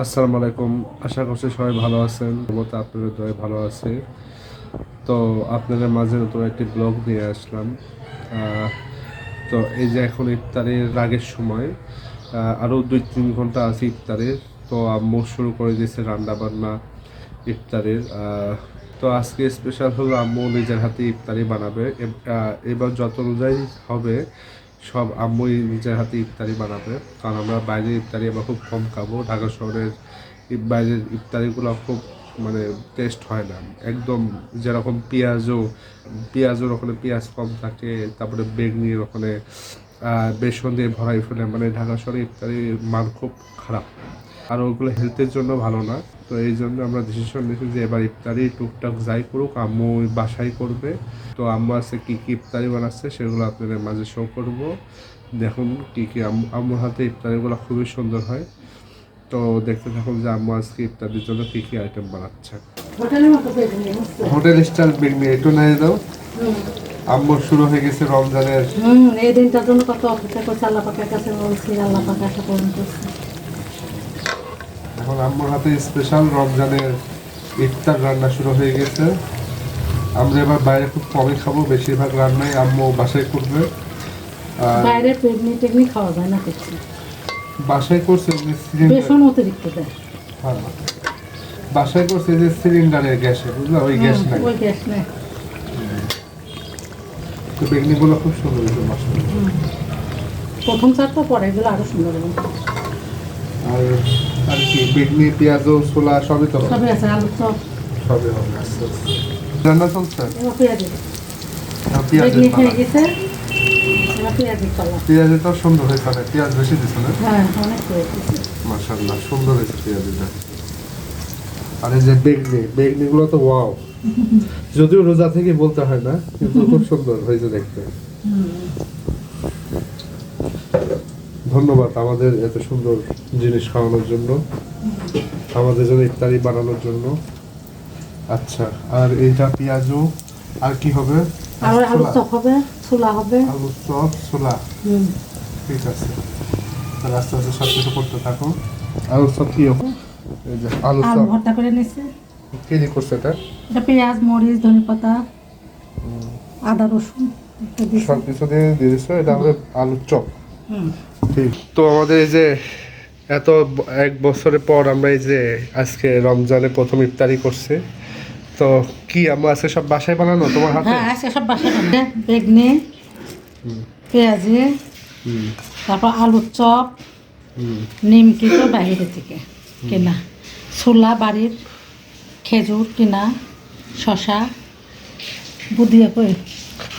আসসালামু আলাইকুম। আশা করছি সবাই ভালো আছেন। মতো আপনাদের দয় ভালো আছে। তো আপনাদের মাঝে নতুন একটি ব্লগ নিয়ে আসলাম। তো এই যে এখন ইফতারের আগের সময় আরও দুই তিন ঘণ্টা আছে ইফতারের। তো আম্মু শুরু করে দিয়েছে রান্না বান্না ইফতারের তো আজকে স্পেশাল হলো আম্মু নিজের হাতে ইফতারি বানাবে। এবার যত অনুযায়ী হবে সব আম্মুই নিজের হাতে ইফতারি বানাবে। কারণ আমরা বাইরের ইফতারি আমরা খুব কম খাব। ঢাকা শহরের বাইরের ইফতারিগুলো খুব মানে টেস্ট হয় না। একদম যেরকম পেঁয়াজও পেঁয়াজের ওখানে পেঁয়াজ কম থাকে, তারপরে বেগনির ওখানে বেসন দিয়ে ভরাই ফেলে। মানে ঢাকা শহরে ইফতারির মান খুব খারাপ। আর ওগুলো হেলথের জন্য ভালো না। তো এই জন্য আমরা ডিসিশন নিয়েছি যে এবার ইফতারি টুকটাক যাই করুক আম্মু বাসায় করবে। তো আম্মু আছে কী কী ইফতারি বানাচ্ছে সেগুলো আপনাদের মাঝে শো করব। দেখুন কী কী আম্মু আম্মুর হাতে ইফতারিগুলো খুবই সুন্দর হয়। তো দেখতে থাকুন যে আম্মু আজকে ইফতারির জন্য কী কী আইটেম বানাচ্ছে? হোটেল স্টাইল বেগনি একটু নাই দাও। আম্মুর শুরু হয়ে গেছে রমজানের হুম এই দিনটার জন্য কত অপেক্ষা করছে আল্লাহ পাকের কাছে বলছি আল্লাহ পাক আশা পূরণ করছে এখন আম্মুর হাতে স্পেশাল রমজানের ইফতার রান্না শুরু হয়ে গেছে। আমরা এবার বাইরে খুব কমই খাব বেশিরভাগ রান্নাই আম্মু বাসায় করবে। আর বাইরে পেগনি টেগনি খাওয়া যায় না কিছু। বাসায় করছে বেসন অতিরিক্ত দেয়। হ্যাঁ। বাসায় করছে যে সিলিন্ডারের গ্যাসে বুঝলা? ওই গ্যাস নাই। ওই গ্যাস নেই। তো বেগনিগুলো খুব সুন্দর হয়েছে মশলা প্রথম চারটা পরে এগুলো আরও সুন্দর হবে। আর আর কি বেগনি পেঁয়াজ ছোলা সবই তো সবই আছে আলু চপ সবই হবে আস্তে আস্তে রান্না চলছে? এবার পেঁয়াজের পেঁয়াজটা সুন্দর হয়েছে অনেক পেঁয়াজ বেশি দিছে না? হ্যাঁ সুন্দর হয়েছে পেঁয়াজিটা আর এই যে বেগনি বেগনিগুলো তো ওয়াও। যদিও রোজা থেকে বলতে হয় না কিন্তু খুব সুন্দর হয়েছে দেখতে। ধন্যবাদ আমাদের এত সুন্দর জিনিস খাওয়ানোর জন্য আমাদের জন্য ইফতারি বানানোর জন্য। আচ্ছা আর এইটা পেঁয়াজু আর কি হবে? আর আলু চপ হবে ছোলা হবে। আলু চপ ছোলা। ঠিক আছে। তাহলে আস্তে আস্তে সব কিছু করতে থাকো। আলু চপ কি হবে? এই যে আলু চপ। ভর্তা করে নিচ্ছে কি দিয়ে করছে এটা? এটা পেঁয়াজ মরিচ ধনে পাতা আদা রসুন সব কিছু দিয়ে দিয়েছ এটা আমাদের আলু চপ। তো আমাদের এই যে এত এক বছরের পর আমরা এই যে আজকে রমজানে প্রথম ইফতারি করছে তো কি আমরা আজকে সব বাসায় বানানো তোমার হাতে? হ্যাঁ আজকে সব বাসা বানাবে বেগনি পেঁয়াজি তারপর আলুর চপ নিমকি তো বাইরে থেকে কেনা। ছোলা বাড়ির খেজুর কিনা শশা বুদিয়া কই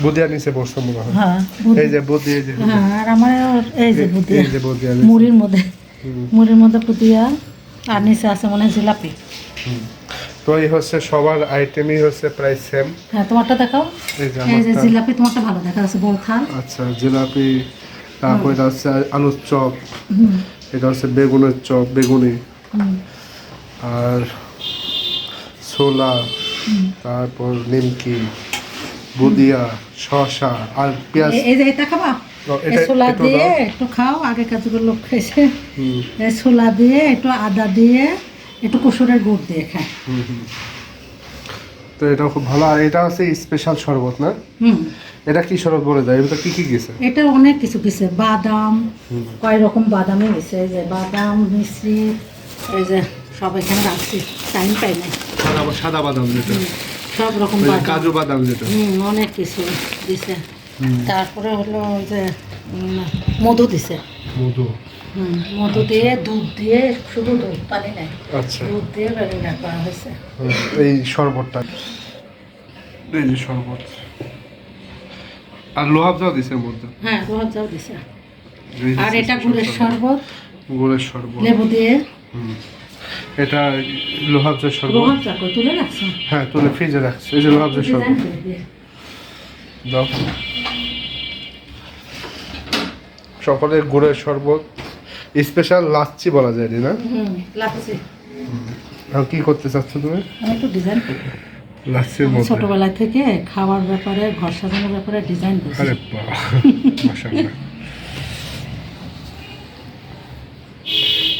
বুদিয়া নিচে মনে হয়। হ্যাঁ এই যে এই যে হ্যাঁ আর আমার এই যে বুদিয়া এই যে বুদিয়া মুড়ির মধ্যে মুড়ির মধ্যে আর নিচে আছে মনে হয় জিলাপি। তো এই হচ্ছে সবার আইটেমই হচ্ছে প্রায় সেম হ্যাঁ তোমারটা দেখাও। এই যে জিলাপি তোমারটা ভালো দেখা যাচ্ছে আচ্ছা জিলাপি তারপর এটা হচ্ছে আলুর চপ। এটা হচ্ছে বেগুনের চপ বেগুনি। আর ছোলা। তারপর নিমকি। বুদিয়া শসা আর পেঁয়াজ। এই- যে এটা খাবা? ছোলা দিয়ে একটু খাও আগে কাজুগুলো লোক খাইছে ছোলা দিয়ে একটু আদা দিয়ে একটু কুসুরের গুড় দিয়ে খায়। তো এটা খুব ভালো। আর এটা হচ্ছে স্পেশাল শরবত না? এটা কি শরবত বলে দেয় এটা কি কি গেছে? এটা অনেক কিছু গেছে। বাদাম। কয় রকম বাদামই গেছে। এই যে বাদাম মিশ্রি এই যে সব এখানে রাখছি। টাইম পাই আবার সাদা বাদাম যেটা সব রকম কাজু বাদাম যেটা। অনেক কিছু দিছে। তারপরে হলো যে মধু দিছে। মধু। মধু দিয়ে দুধ দিয়ে শুধু দুধ পানি নাই। আচ্ছা। দুধ দিয়ে বেরিয়ে করা হয়েছে। এই শরবতটা। এই যে শরবত। আর লোহাব দিছে মধ্যে? হ্যাঁ যাও দিছে। আর এটা গুড়ের শরবত। গুড়ের শরবত। লেবু দিয়ে। হুম। এটা লোহাব যে শরবত হ্যাঁ তুলে ফ্রিজে রাখছে এই যে লোহাব যে শরবত। দাও। সকলের গুড়ের শরবত স্পেশাল লাচ্ছি বলা যায় না? হুম আর কি করতে চাচ্ছ তুমি? আমি একটু ডিজাইন লাচ্ছির মধ্যে। ছোটবেলা থেকে খাওয়ার ব্যাপারে ঘর সাজানোর ব্যাপারে ডিজাইন করছি। আরে বাবা মাশাআল্লাহ।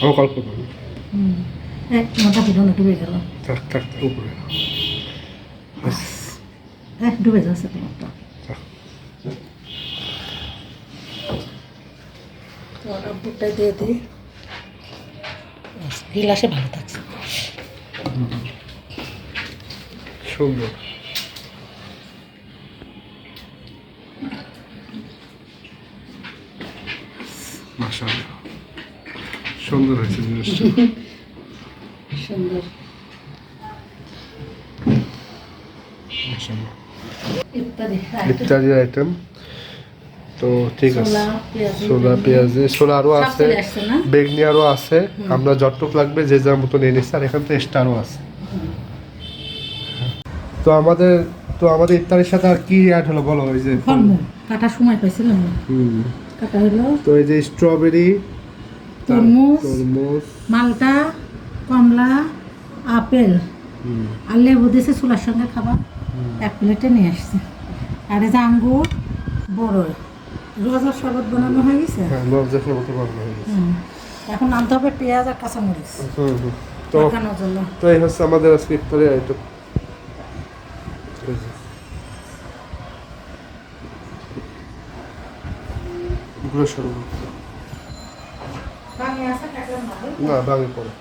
আমার হুম এক মাথা পিছনে ডুবে গেল। থাক থাক উপরে। হ্যাঁ ডুবে যাচ্ছে তোমারটা। তোমার বুটটা দিয়ে দিই। গিলাসে ভালো থাকছে। সুন্দর মাশাআল্লাহ। সুন্দর হয়েছে জিনিসটা। সুন্দর। ইত্যাদি আইটেম তো ঠিক আছে। ছোলা, পেঁয়াজি, ছোলা ছোলা আরও আছে? বেগনি আরও আছে। আমরা যতটুক লাগবে যে যার মতো নিয়ে নিচ্ছি আর এখান থেকে এক্সট্রা আছে। তো আমাদের তো আমাদের ইফতারের সাথে আর কি অ্যাড হলো বলো? ওই যে কাটার সময় পাইছিলাম হুম। কাটা হলো তো এই যে স্ট্রবেরি তরমুজ। তরমুজ মালটা কমলা আপেল আর লেবু দিয়েছে চুলার সঙ্গে খাবার। এক প্লেটে নিয়ে আসছে। আর এই যে আঙ্গুর বড়ই। রোজার শরবত বানানো হয়ে গেছে? হ্যাঁ নবজাফর বানানো হয়ে গেছে। এখন আনতে হবে পেঁয়াজ আর কাঁচামরিচ। তো তো এই হচ্ছে আমাদের আজকে ইফতারের আইটেমগুলো সরু ના ભાંગી પડે